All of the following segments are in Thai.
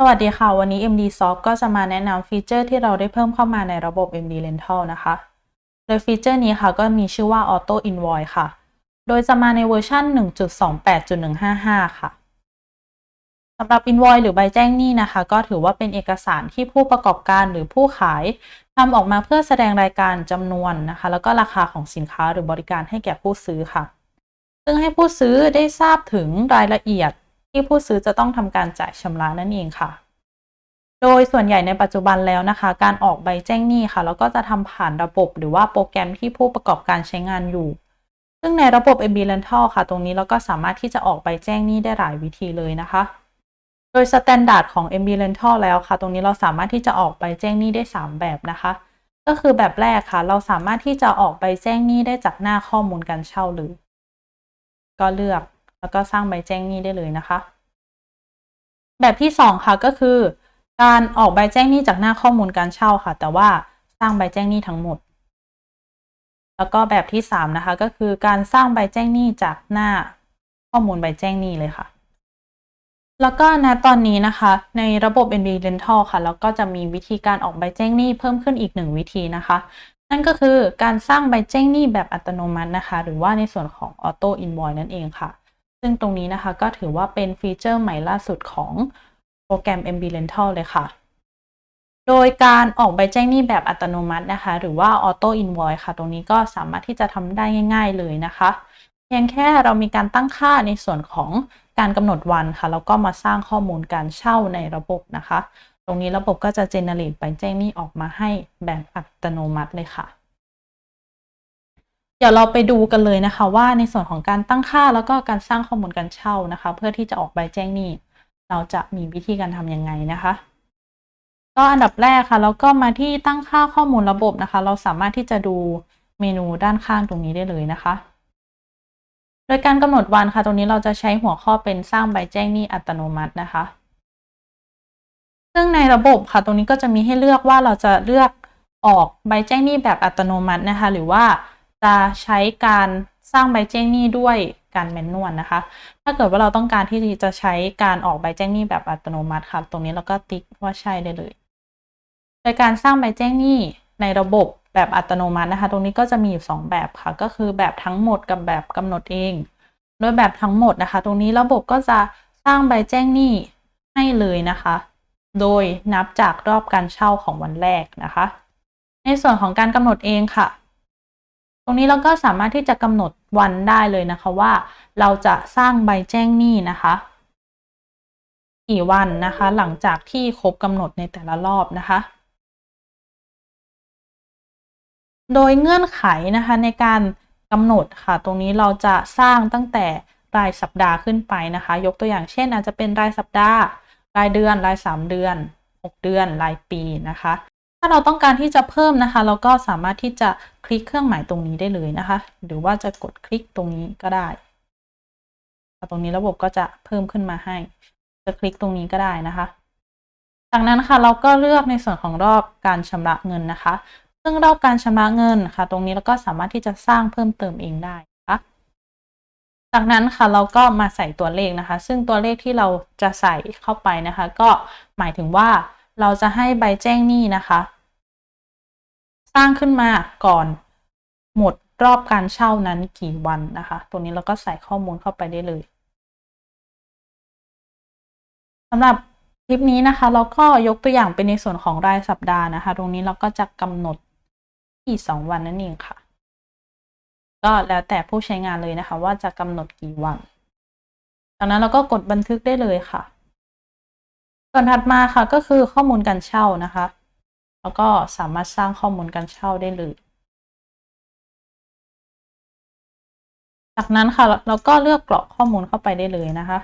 สวัสดีค่ะ วันนี้ MD Soft ก็จะมาแนะนำฟีเจอร์ที่เราได้เพิ่มเข้ามาในระบบ MD Rental นะคะ โดยฟีเจอร์นี้ค่ะก็มีชื่อว่า Auto Invoice ค่ะ โดยจะมาในเวอร์ชัน1.28.155 ค่ะสำหรับ Invoice หรือใบแจ้งหนี้นะคะ ก็ถือว่าเป็นเอกสารที่ผู้ประกอบการหรือผู้ขายทำออกมาเพื่อแสดงรายการจำนวนนะคะ แล้วก็ราคาของสินค้าหรือบริการให้แก่ผู้ซื้อค่ะ ซึ่งให้ผู้ซื้อได้ทราบถึงรายละเอียด ที่ผู้ซื้อจะต้องทำการจ่ายชำระนั่นเองค่ะ โดยส่วนใหญ่ในปัจจุบันแล้วนะคะ การออกใบแจ้งหนี้ค่ะ แล้วก็จะทำผ่านระบบหรือว่าโปรแกรมที่ผู้ประกอบการใช้งานอยู่ ซึ่งในระบบ MB Rental ค่ะ ตรงนี้เราก็สามารถที่จะออกใบแจ้งหนี้ได้หลายวิธีเลยนะคะ โดยสแตนดาร์ดของ MB Rental แล้วค่ะ ตรงนี้เราสามารถที่จะออกใบแจ้งหนี้ได้ 3 แบบนะคะก็คือแบบแรกค่ะ เราสามารถที่จะออกใบแจ้งหนี้ได้จากหน้าข้อมูลการเช่าเลย ก็เลือก แล้วก็สร้างใบแจ้งหนี้ได้เลยนะคะ แบบที่สองค่ะก็คือ การออกใบแจ้งหนี้จากหน้าข้อมูลการเช่าค่ะ แต่ว่าสร้างใบแจ้งหนี้ทั้งหมด แล้วก็แบบที่สามนะคะ ก็คือการสร้างใบแจ้งหนี้จากหน้าข้อมูลใบแจ้งหนี้เลยค่ะแล้วก็ณตอนนี้นะคะ ในระบบ NB Rental ค่ะ แล้วก็จะมีวิธีการออกใบแจ้งหนี้เพิ่มขึ้นอีกหนึ่งวิธีนะคะ นั่นก็คือการสร้างใบแจ้งหนี้แบบอัตโนมัตินะคะ หรือว่าในส่วนของ Auto Invoice นั่นเองค่ะ ซึ่งตรงนี้นะคะก็ถือว่าเป็นฟีเจอร์ใหม่ล่าสุดของโปรแกรม MB Rental เลยค่ะ โดยการออกใบแจ้งหนี้แบบอัตโนมัตินะคะ หรือว่า Auto Invoice ค่ะ ตรงนี้ก็สามารถที่จะทำได้ง่าย ๆ เลยนะคะเพียงแค่เรามีการตั้งค่าในส่วนของการกำหนดวันค่ะ แล้วก็มาสร้างข้อมูลการเช่าในระบบนะคะ ตรงนี้ระบบก็จะ generate ใบแจ้งหนี้ออกมาให้แบบอัตโนมัติเลยค่ะ เดี๋ยวเราไปดูกันเลยนะคะ ว่าในส่วนของการตั้งค่าแล้วก็การสร้างข้อมูลการเช่านะคะ เพื่อที่จะออกใบแจ้งหนี้ เราจะมีวิธีการทำยังไงนะคะ ก็อันดับแรกค่ะแล้วก็มาที่ตั้งค่าข้อมูลระบบนะคะ เราสามารถที่จะดูเมนูด้านข้างตรงนี้ได้เลยนะคะ โดยการกำหนดวันค่ะ ตรงนี้เราจะใช้หัวข้อเป็นสร้างใบแจ้งหนี้อัตโนมัตินะคะ ซึ่งในระบบค่ะ ตรงนี้ก็จะมีให้เลือกว่าเราจะเลือกออกใบแจ้งหนี้แบบอัตโนมัตินะคะ หรือว่า จะใช้การสร้างใบแจ้งหนี้ด้วยการแมนนวลนะคะ ถ้าเกิดว่าเราต้องการที่จะใช้การออกใบแจ้งหนี้แบบอัตโนมัติค่ะ ตรงนี้เราก็ติ๊กว่าใช่ได้เลย โดยการสร้างใบแจ้งหนี้ในระบบแบบอัตโนมัตินะคะ ตรงนี้ก็จะมีอยู่ 2 แบบค่ะ ก็คือแบบทั้งหมดกับแบบกำหนดเอง โดยแบบทั้งหมดนะคะ ตรงนี้ระบบก็จะสร้างใบแจ้งหนี้ให้เลยนะคะ โดยนับจากรอบการเช่าของวันแรกนะคะ ในส่วนของการกำหนดเองค่ะ ตรงนี้เราก็สามารถที่จะกำหนดวันได้เลยนะคะว่า เราจะสร้างใบแจ้งหนี้นะคะกี่วันนะคะ หลังจากที่ครบกำหนดในแต่ละรอบนะคะ โดยเงื่อนไขนะคะในการกำหนดค่ะ ตรงนี้เราจะสร้างตั้งแต่รายสัปดาห์ขึ้นไปนะคะ ยกตัวอย่างเช่น อาจจะเป็นรายสัปดาห์ รายเดือน ราย 3 เดือน 6 เดือน รายปีนะคะ ถ้าเราต้องการที่จะเพิ่มนะคะ เราก็สามารถที่จะคลิกเครื่องหมายตรงนี้ได้เลยนะคะ หรือว่าจะกดคลิกตรงนี้ก็ได้ ตรงนี้ระบบก็จะเพิ่มขึ้นมาให้ จะคลิกตรงนี้ก็ได้นะคะ จากนั้นค่ะเราก็เลือกในส่วนของรอบการชำระเงินนะคะ ซึ่งรอบการชำระเงินค่ะ ตรงนี้เราก็สามารถที่จะสร้างเพิ่มเติมเองได้นะคะจากนั้นค่ะเราก็มาใส่ตัวเลขนะคะ ซึ่งตัวเลขที่เราจะใส่เข้าไปนะคะ ก็หมายถึงว่า เราจะให้ใบแจ้งหนี้นะคะ สร้างขึ้นมาก่อน หมดรอบการเช่านั้นกี่วันนะคะตรงนี้เราก็ใส่ข้อมูลเข้าไปได้เลยสำหรับคลิปนี้นะคะ เราก็ยกตัวอย่างเป็นในส่วนของรายสัปดาห์นะคะ ตรงนี้เราก็จะกำหนดที่สองวันนั่นเองค่ะ ก็แล้วแต่ผู้ใช้งานเลยนะคะ ว่าจะกำหนดกี่วันจากนั้นเราก็กดบันทึกได้เลยค่ะ ส่วนถัดมาค่ะก็คือข้อมูลการเช่านะคะ แล้วก็สามารถสร้างข้อมูลการเช่าได้เลยจากนั้นค่ะเราก็เลือกกรอกข้อมูลเข้าไปได้เลยนะคะ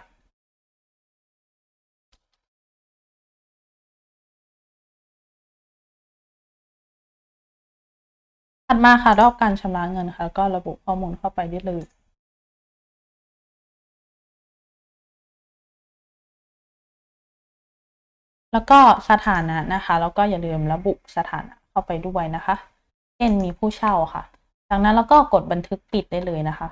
ถัดมาค่ะรอบการชำระเงินค่ะ ก็ระบุข้อมูลเข้าไปได้เลย แล้วก็สถานะนะคะ แล้วก็อย่าลืมระบุสถานะเข้าไปด้วยนะคะ เช่นมีผู้เช่าค่ะ จากนั้นเราก็กดบันทึกปิดได้เลยนะคะ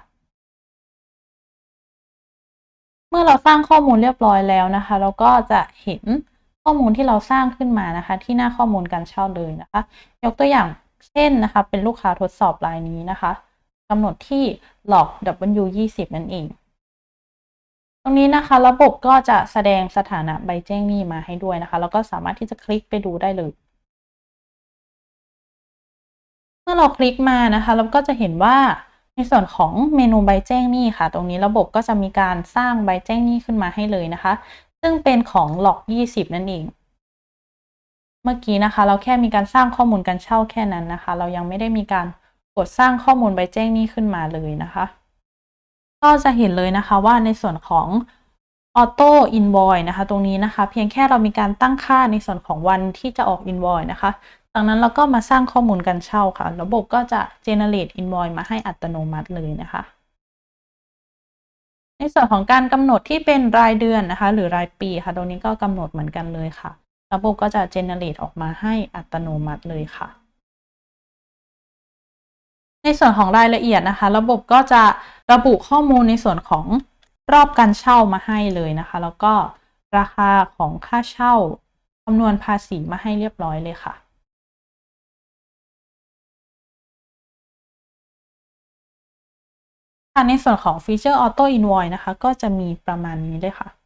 เมื่อเราสร้างข้อมูลเรียบร้อยแล้วนะคะ เราก็จะเห็นข้อมูลที่เราสร้างขึ้นมานะคะ ที่หน้าข้อมูลการเช่าเลยนะคะ ยกตัวอย่างเช่นนะคะ เป็นลูกค้าทดสอบรายนี้นะคะกำหนดที่ log w 2 0นั่นเอง รงนี้นะคะ ระบบก็จะแสดงสถานะใบแจ้งหนี้มาให้ด้วยนะคะ แล้วก็สามารถที่จะคลิกไปดูได้เลย เมื่อเราคลิกมานะคะ เราก็จะเห็นว่าในส่วนของเมนูใบแจ้งหนี้ค่ะ ตรงนี้ระบบก็จะมีการสร้างใบแจ้งหนี้ขึ้นมาให้เลยนะคะ ซึ่งเป็นของ log 20 นั่นเอง เมื่อกี้นะคะ เราแค่มีการสร้างข้อมูลการเช่าแค่นั้นนะคะ เรายังไม่ได้มีการกดสร้างข้อมูลใบแจ้งหนี้ขึ้นมาเลยนะคะ ก็จะเห็นเลยนะคะว่าในส่วนของ auto invoice นะคะ ตรงนี้นะคะ เพียงแค่เรามีการตั้งค่าในส่วนของวันที่จะออก invoice นะคะจากนั้นเราก็มาสร้างข้อมูลการเช่าค่ะ ระบบก็จะ generate invoice มาให้อัตโนมัติเลยนะคะ ในส่วนของการกำหนดที่เป็นรายเดือนนะคะ หรือรายปีค่ะ ตรงนี้ก็กำหนดเหมือนกันเลยค่ะ ระบบก็จะ generate ออกมาให้อัตโนมัติเลยค่ะ ในส่วนของรายละเอียดนะคะ ระบบก็จะระบุข้อมูลในส่วนของรอบการเช่ามาให้เลยนะคะ แล้วก็ราคาของค่าเช่าคำนวณภาษีมาให้เรียบร้อยเลยค่ะ ในส่วนของฟีเจอร์ Auto Invoice นะคะ ก็จะมีประมาณนี้เลยค่ะ